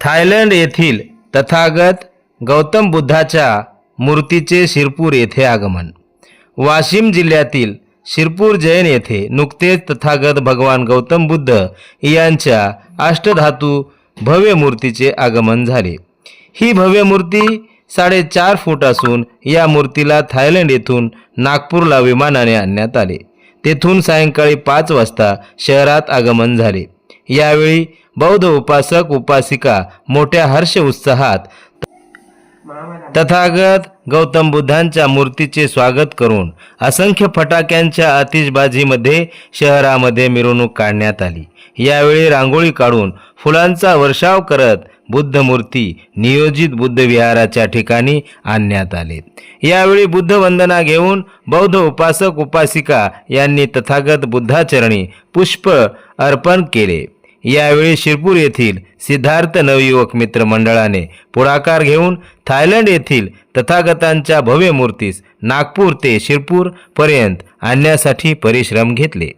Thailand येथील तथागत गौतम बुद्धाच्या मूर्तीचे शिरपूर येथे आगमन. वाशिम जिल्ह्यातील शिरपूर जैन येथे नुकतेच तथागत भगवान गौतम बुद्ध यांच्या अष्टधातू भव्य मूर्तीचे आगमन झाले. ही भव्य मूर्ती साडेचार फूट असून या मूर्तीला थायलंड येथून नागपूरला विमानाने आणण्यात आले. तेथून सायंकाळी पाच वाजता शहरात आगमन झाले. यावेळी बौद्ध उपासक उपासिका मोठ्या हर्ष उत्साहात. तथागत गौतम बुद्धांच्या मूर्तीचे स्वागत करून असंख्य फटाक्यांच्या आतिषबाजीमध्ये शहरामध्ये मिरवणूक काढण्यात आली. यावेळी रांगोळी काढून फुलांचा वर्षाव करत बुद्ध मूर्ती नियोजित बुद्ध विहाराच्या ठिकाणी आणण्यात आले. यावेळी बुद्ध वंदना घेऊन बौद्ध उपासक उपासिका यांनी तथागत बुद्धाचरणी पुष्प अर्पण केले. यावेळी शिरपूर येथील सिद्धार्थ नवयुवक मित्र मंडळाने पुढाकार घेऊन थायलंड येथील तथागतांच्या भव्य मूर्तीस नागपूर ते शिरपूर पर्यंत आणण्यासाठी परिश्रम घेतले.